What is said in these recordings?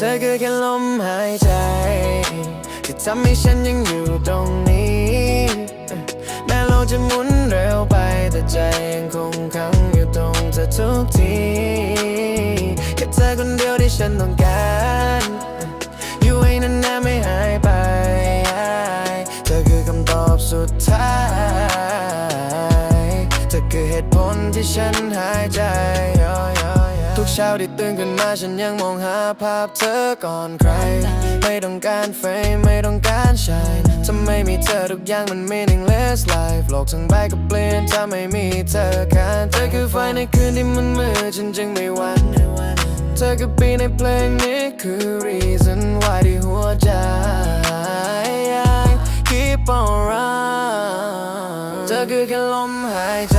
เธอคือแค่ลมหายใจ ที่ทำให้ฉันยังอยู่ตรงนี้ แม้โลกจะหมุนเร็วไป แต่ใจยังคงค้างอยู่ตรงเธอทุกทีแค่เธอคนเดียวที่ฉันต้องการ อยู่ให้นานๆไม่หายไป เธอคือคำตอบสุดท้าย เธอคือเหตุผลที่ฉันหายใจ ทุกเช้าที่ตื่นขึ้นมาฉันยังมองหาภาพเธอก่อนใคร ไม่ต้องการเฟรมไม่ต้องการชายถ้าไม่มีเธอทุกอย่างมัน meaningless life โลกทั้งใบก็เปลี่ยนถ้าไม่มีเธอค่ะเธอคือไฟในคืนที่มันมืดฉันจึงไม่หวั่นเธอคือปีในเพลงนี้คือ reason why ที่หัวใจ keep on run เธอคือแค่ลมหายใจ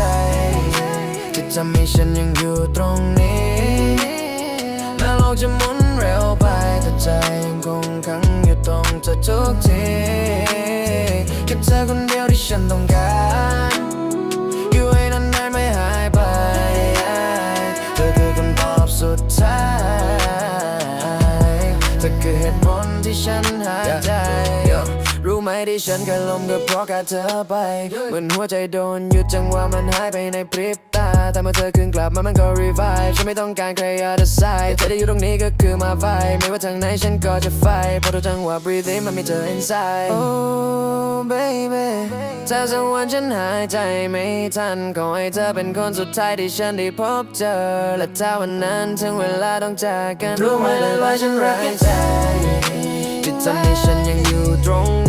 ที่ทำให้ฉันยังอยู่ตรงนี้ อทุกทีแค่เธอคนเดียวที่ฉันต้องการอยู่ให้นานๆไม่หายไปเธอคือคำตอบสุดท้ายเธอคือเหตุผลที่ฉันหายใจรู้ไห มที่ฉันแค่ลมก็เพราะขาดเธอไปเหมือนหัวใจโดนหยุดจังหวะมันหายไปในพริบตาแต่เมื่อเธอคืนกลับมามันก็ revive ฉันไม่ต้องการใคร other side เธอได้อยู่ตรงนี้ก็คือมาไฟไม่ว่าทางไหนฉันก็จะไฟเพราะทุกจังหวะ breathing มันมีเธอ inside oh baby เธอสักวันฉันหายใจไม่ทันขอให้เธอเป็นคนสุดท้ายที่ฉันได้พบเจอ และถ้าวันนั้นถึงเวลาต้องจากกันรู้ไหมเลยว่าฉันรักใจที่ทำให้ฉันยังอยู่ตรงนี้